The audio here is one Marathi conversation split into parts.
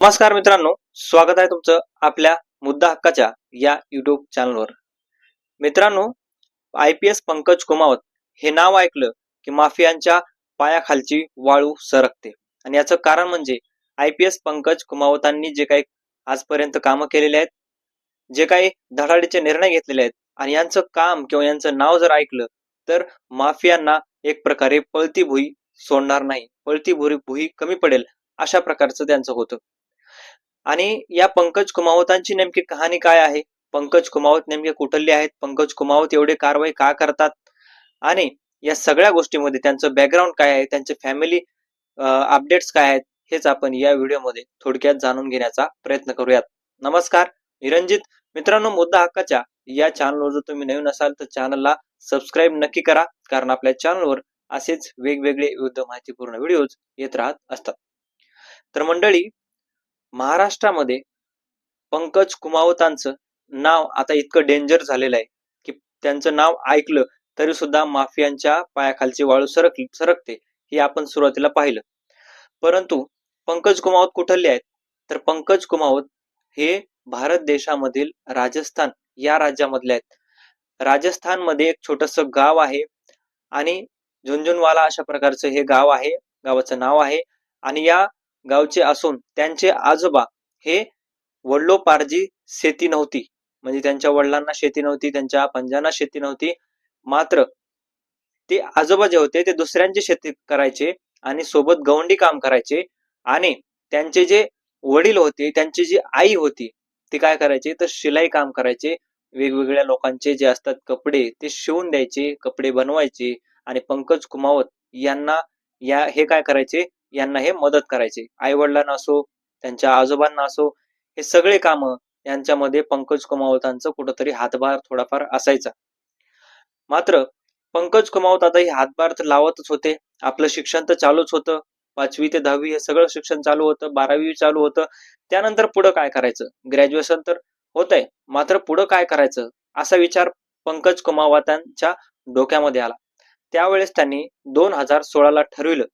नमस्कार मित्रांनो स्वागत आहे तुमचं आपल्या मुद्दा हक्काच्या या युट्यूब चॅनलवर मित्रांनो I P S Pankaj Kumawat हे नाव ऐकलं की माफियांच्या पायाखालची वाळू सरकते. आणि याचं कारण म्हणजे आय पी एस पंकज कुमावतांनी जे काही आजपर्यंत कामं केलेले आहेत जे काही धडाडीचे निर्णय घेतलेले आहेत आणि यांचं काम किंवा यांचं नाव जर ऐकलं तर माफियांना एक प्रकारे पळती भुई सोडणार नाही. पळती भुरी भुई कमी पडेल अशा प्रकारचं त्यांचं होतं. आणि या पंकज कुमावतांची नेमकी कहाणी काय आहे? पंकज कुमावत नेमके कुठले आहेत? पंकज कुमावत एवढे कारवाई का करतात? आणि या सगळ्या गोष्टीमध्ये त्यांचं बॅकग्राऊंड काय आहे? त्यांचे फॅमिली अपडेट्स काय आहेत? हेच आपण या व्हिडिओमध्ये थोडक्यात जाणून घेण्याचा प्रयत्न करूयात. नमस्कार निरंजित. मित्रांनो मुद्दा हक्काच्या या चॅनलवर जर तुम्ही नवीन असाल तर चॅनलला सबस्क्राईब नक्की करा. कारण आपल्या चॅनलवर असेच वेगवेगळे विविध माहितीपूर्ण व्हिडिओज येत राहत असतात. तर मंडळी महाराष्ट्रामध्ये पंकज कुमावतांचं नाव आता इतकं डेंजर झालेलं आहे की त्यांचं नाव ऐकलं तरी सुद्धा माफियांच्या पायाखालची वाळू सरक सरकते हे आपण सुरुवातीला पाहिलं. परंतु पंकज कुमावत कुठले आहेत? तर पंकज कुमावत हे भारत देशामधील राजस्थान या राज्यामधले आहेत. राजस्थानमध्ये एक छोटस गाव आहे आणि झुंझुनवाला अशा प्रकारचं हे गाव आहे गावाचं नाव आहे आणि या गावचे असून त्यांचे आजोबा हे वडलोपार्जी शेती नव्हती. म्हणजे त्यांच्या वडिलांना शेती नव्हती त्यांच्या पंजांना शेती नव्हती. मात्र ते आजोबा जे होते ते दुसऱ्यांची शेती करायचे आणि सोबत गवंडी काम करायचे. आणि त्यांचे जे वडील होते त्यांची जी आई होती ती काय करायचे? तर शिलाई काम करायचे. वेगवेगळ्या लोकांचे जे असतात कपडे ते शिवून द्यायचे कपडे बनवायचे आणि पंकज कुमावत यांना या हे काय करायचे? यांना हे मदत करायचे. आई वडिलांना असो त्यांच्या आजोबांना असो हे सगळे काम यांच्यामध्ये पंकज कुमावतांचं कुठंतरी हातभार थोडाफार असायचा. मात्र पंकज कुमावत आता हे हातभार तर लावतच होते. आपलं शिक्षण तर चालूच होतं. पाचवी ते दहावी हे सगळं शिक्षण चालू होतं. बारावी चालू होतं. त्यानंतर पुढं काय करायचं? ग्रॅज्युएशन तर होत आहे मात्र पुढं काय करायचं? असा विचार पंकज कुमावतांच्या डोक्यामध्ये आला. त्यावेळेस त्यांनी दोन हजार सोळाला ठरविलं.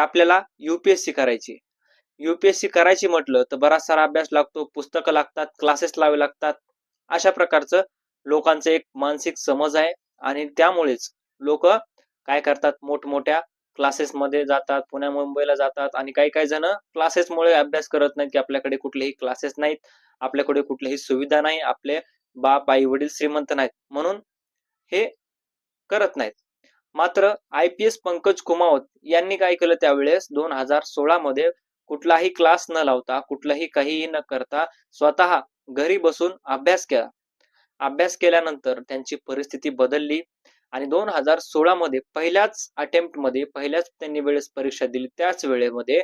आपल्याला युपीएससी करायची? युपीएससी करायची म्हटलं तर बराच सारा अभ्यास लागतो पुस्तकं लागतात क्लासेस लावे लागतात. अशा प्रकारचं लोकांचं एक मानसिक समज आहे आणि त्यामुळेच लोक काय करतात? मोठमोठ्या क्लासेसमध्ये जातात पुण्या मुंबईला जातात आणि काही काही जण क्लासेसमुळे अभ्यास करत नाहीत की आपल्याकडे कुठलेही क्लासेस नाहीत आपल्याकडे कुठलीही सुविधा नाही आपले बाप आई वडील श्रीमंत नाहीत. म्हणून हे करत नाहीत. मात्र I P S Pankaj Kumawat यांनी काय केलं त्यावेळेस? दोन हजार सोळा मध्ये कुठलाही क्लास न लावता कुठलाही काहीही न करता स्वतः घरी बसून अभ्यास केला. अभ्यास केल्यानंतर त्यांची परिस्थिती बदलली आणि दोन हजार सोळा मध्ये पहिल्याच अटेम्प्टमध्ये पहिल्याच त्यांनी वेळेस परीक्षा दिली. त्याच वेळेमध्ये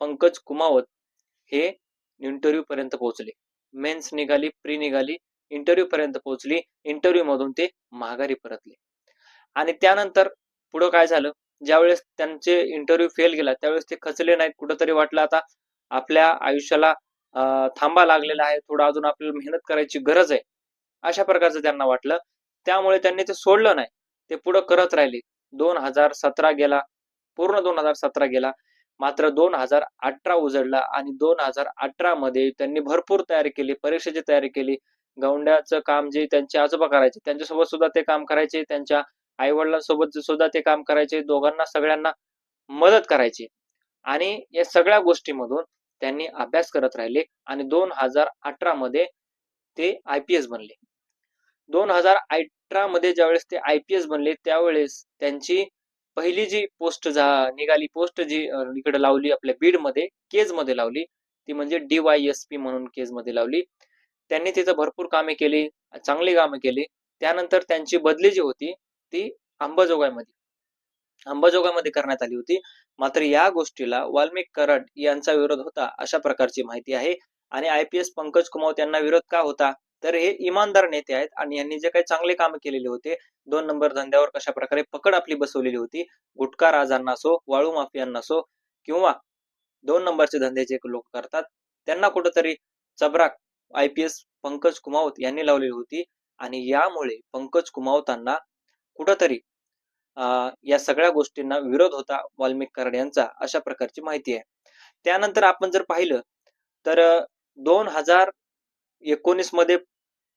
पंकज कुमावत हे इंटरव्ह्यू पर्यंत पोहोचले. मेन्स निघाली प्री निघाली इंटरव्ह्यू पर्यंत पोहोचली. इंटरव्ह्यू मधून ते माघारी परतले. आणि त्यानंतर पुढं काय झालं? ज्यावेळेस त्यांचे इंटरव्ह्यू फेल गेला त्यावेळेस ते खचले नाहीत. कुठंतरी वाटलं आता आपल्या आयुष्याला थांबा लागलेला आहे. थोडं अजून आपल्याला मेहनत करायची गरज आहे. अशा प्रकारचं त्यांना वाटलं. त्यामुळे त्यांनी ते सोडलं नाही. ते पुढं करत राहिले. दोन हजार सतरा गेला. पूर्ण दोन हजार सतरा गेला. मात्र दोन हजार अठरा उजडला आणि दोन हजार अठरा मध्ये त्यांनी भरपूर तयारी केली. परीक्षेची तयारी केली. गौंड्याचं काम जे त्यांचे आजोबा करायचे त्यांच्यासोबत सुद्धा ते काम करायचे. त्यांच्या आई वडिलांसोबत सुद्धा ते काम करायचे दोघांना सगळ्यांना मदत करायची. आणि या सगळ्या गोष्टीमधून त्यांनी अभ्यास करत राहिले आणि दोन हजार अठरा मध्ये ते आय पी एस बनले. दोन हजार अठरा मध्ये ज्यावेळेस ते आय पी एस बनले त्यावेळेस त्यांची पहिली जी पोस्ट निघाली पोस्ट जी इकडे लावली आपल्या बीडमध्ये केजमध्ये लावली ती म्हणजे डीवायएसपी म्हणून केजमध्ये लावली. त्यांनी तिथं भरपूर कामे केली चांगली कामे केली. त्यानंतर त्यांची बदली जी होती ती अंबाजोगाईमध्ये. अंबाजोगाईमध्ये करण्यात आली होती. मात्र या गोष्टीला वाल्मिक कराड यांचा विरोध होता अशा प्रकारची माहिती आहे. आणि I P S Pankaj Kumawat यांना विरोध का होता? तर हे इमानदार नेते आहेत आणि यांनी जे काही चांगले काम केलेले होते दोन नंबर धंद्यावर कशा प्रकारे पकड आपली बसवलेली होती गुटखा राजांना असो वाळू माफियांना असो किंवा दोन नंबरचे धंदे जे लोक करतात त्यांना कुठंतरी चबराक I P S Pankaj Kumawat यांनी लावलेली होती. आणि यामुळे पंकज कुमावतांना कुठंतरी या सगळ्या गोष्टींना विरोध होता वाल्मिक कराड यांचा अशा प्रकारची माहिती आहे. त्यानंतर आपण जर पाहिलं तर दोन हजार एकोणीसमध्ये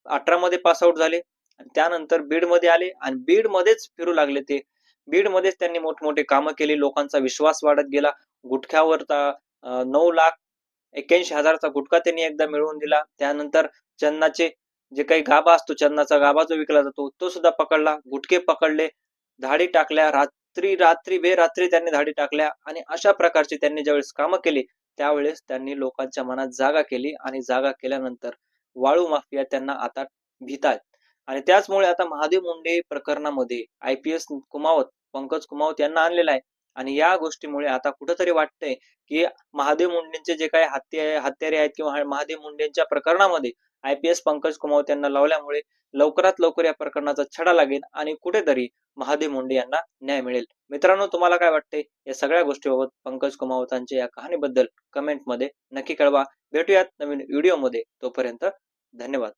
अठरा मध्ये पास आउट झाले आणि त्यानंतर बीडमध्ये आले आणि बीड मध्येच फिरू लागले ते. बीड मध्येच त्यांनी मोठमोठे कामं केली लोकांचा विश्वास वाढत गेला. गुटख्यावरचा नऊ लाख एक्क्याऐंशी हजारचा गुटखा त्यांनी एकदा मिळवून दिला. त्यानंतर चन्नाचे जे काही गाभा असतो चन्नाचा गाभा जो विकला जातो तो सुद्धा पकडला. गुटके पकडले धाडी टाकल्या रात्री रात्री बेरात्री त्यांनी धाडी टाकल्या आणि अशा प्रकारची त्यांनी ज्यावेळेस कामं केली त्यावेळेस त्यांनी लोकांच्या मनात जागा केली आणि जागा केल्यानंतर वाळू माफिया त्यांना आता भीतात आणि त्याचमुळे आता महादेव मुंडे प्रकरणामध्ये I P S Kumawat Pankaj Kumawat यांना आणलेला आहे. आणि या गोष्टीमुळे आता कुठंतरी वाटतंय की महादेव मुंडेंचे जे काही हत्या हत्यारे आहेत किंवा महादेव मुंडेंच्या प्रकरणामध्ये I P S Pankaj Kumawat यांना लावल्यामुळे लवकरात लवकर या प्रकरणाचा छडा लागेल आणि कुठेतरी महादेव मुंडे यांना न्याय मिळेल. मित्रांनो तुम्हाला काय वाटते? या सगळ्या गोष्टीबाबत पंकज कुमावतांच्या या कहाणीबद्दल कमेंटमध्ये नक्की कळवा. भेटूयात नवीन व्हिडिओमध्ये तोपर्यंत धन्यवाद.